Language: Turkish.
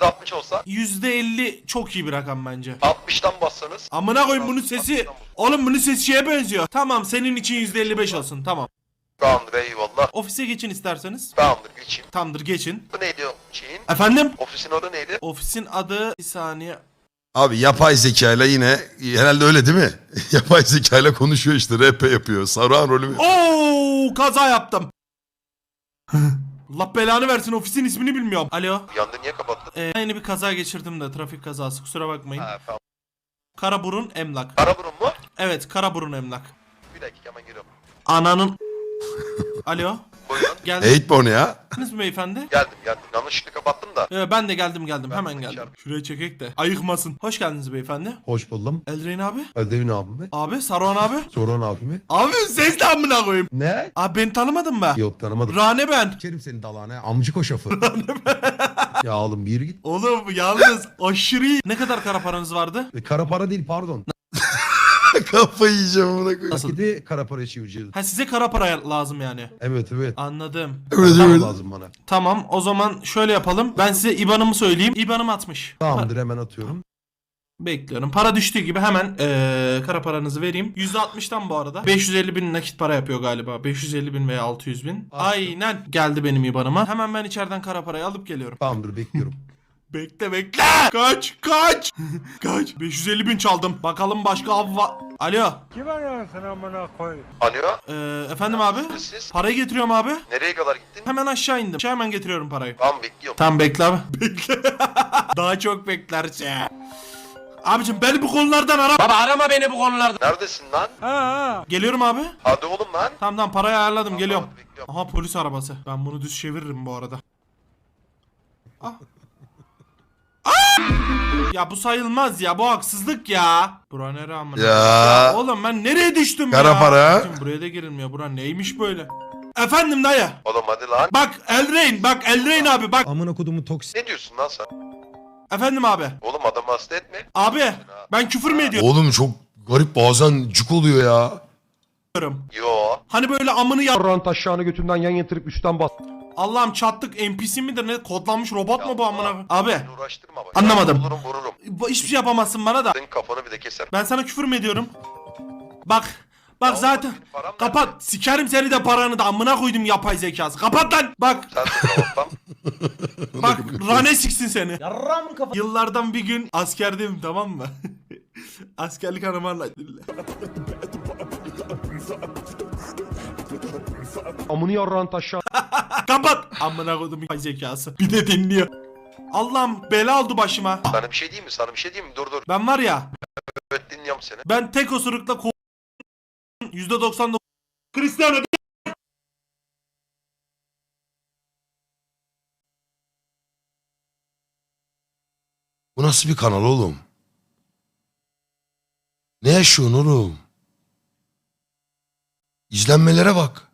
60 olsa %50 çok iyi bir rakam bence. 60'tan bassanız Amına koyayım bunun sesi. Oğlum bunun sesi şeye benziyor. Tamam senin için %55 olsun tamam. tamamdır eyvallah. Ofise geçin isterseniz. Tamamdır geçeyim. Tamamdır geçin. Bu neydi o şeyin? Efendim? Ofisin adı neydi? Ofisin adı bir saniye. Abi yapay zekayla yine herhalde öyle değil mi? yapay zekayla konuşuyor işte rap yapıyor. Saruhan rolü mü? Oo kaza yaptım. Allah belanı versin ofisin ismini bilmiyorum. Alo. Yandı niye kapattın? Ee, yeni bir kaza geçirdim de trafik kazası kusura bakmayın. Ha tamam. Karaburun emlak. Karaburun mu? Evet Karaburun emlak. Bir dakika hemen geliyorum. Ananın... Alo. Buyurun. Geldiniz Hateborn ya. mi beyefendi? Geldim geldim. Yanlışlıkla kapattım da. Ee, ben de geldim geldim Ben hemen de geldim. içerim. Şuraya çekek de ayıkmasın. Hoş geldiniz beyefendi. Hoş buldum. Eldreyn abi. Ödevin abimi. Abi Saruhan abi. Soran abimi. Abi ses de amına koyayım. Ne? Abi beni tanımadın mı? Yok tanımadım. Rane ben. Sikerim senin dalağına. Amcık o şafı. ya oğlum bir yürü git. Oğlum yalnız aşırı iyi. Ne kadar kara paranız vardı? E, Kara para değil pardon. Kafayı yiyeceğim amına koyayım. Nasıl? Nakiti kara para çevireceğiz. Ha size kara para lazım yani. Evet evet. Anladım. Evet evet. lazım bana. Tamam o zaman şöyle yapalım. Ben size IBAN'ımı söyleyeyim. IBAN'ım atmış. Tamamdır hemen atıyorum. Bekliyorum. Para düştüğü gibi hemen eee, kara paranızı vereyim. %60'tan bu arada. 550 bin nakit para yapıyor galiba. 550 bin veya 600 bin. Aynen. Geldi benim IBAN'ıma. Hemen ben içeriden kara parayı alıp geliyorum. Tamamdır bekliyorum. Bekle bekle. Kaç kaç. kaç. 550 bin çaldım. Bakalım başka av var. Alo. Kim arıyorsun amına koy? Alo. Eee, efendim abi. Siz Parayı getiriyorum abi. nereye kadar gittin? Hemen aşağı indim. Aşağı hemen getiriyorum parayı. Tamam bekliyorum. Tamam bekle abi. Bekle. Daha çok beklersin. Abicim beni bu konulardan ara. Baba arama beni bu konulardan. Neredesin lan? Ha ha. Geliyorum abi. Hadi oğlum lan. Tamam tamam parayı ayarladım Tamam, geliyorum. Aha polis arabası. Ben bunu düz çeviririm bu arada. Ah! Ya bu sayılmaz ya bu haksızlık ya. Bura nere amına? Ya. Oğlum ben nereye düştüm Kara ya? para. Abicim, buraya da girilmiyor. Bura neymiş böyle? Efendim dayı. Oğlum hadi lan. Bak Elrein bak Elrein abi bak. Amına kodumu toksik. Ne diyorsun lan sen? Efendim abi. Oğlum adamı hasta etme. Abi ben küfür mü ediyorum? Oğlum çok garip bazen cuk oluyor ya. Yo. Hani böyle amını yap. Yarran taşağını götünden yan yatırıp üstten bas. Allah'ım çattık NPC midir ne? Kodlanmış robot mu bu amına? Abi Beni uğraştırma bak. Anlamadım. Bulurum vururum. bu- hiçbir şey yapamazsın bana da. Senin kafanı bir de keserim. Ben sana küfür mü ediyorum? Bak. Bak Ya zaten. param nerede? Kapat. Sikerim seni de paranı da amına koydum yapay zekası. Kapat lan. Bak. Sen de sabahtan. Bak. Rane siksin seni. Yıllardan bir gün askerdeyim tamam mı? Askerlik anımı anlat. Amını yarran taşağı. Kapat. Amına yapay zekası. Bir de dinliyor. Allah'ım bela oldu başıma. Sana bir şey diyeyim mi? Sana bir şey diyeyim mi? Dur dur. Ben var ya. Evet dinliyorum seni. Ben tek osurukla ko- %99 Cristiano Bu nasıl bir kanal oğlum? Ne yaşıyorsun oğlum? İzlenmelere bak.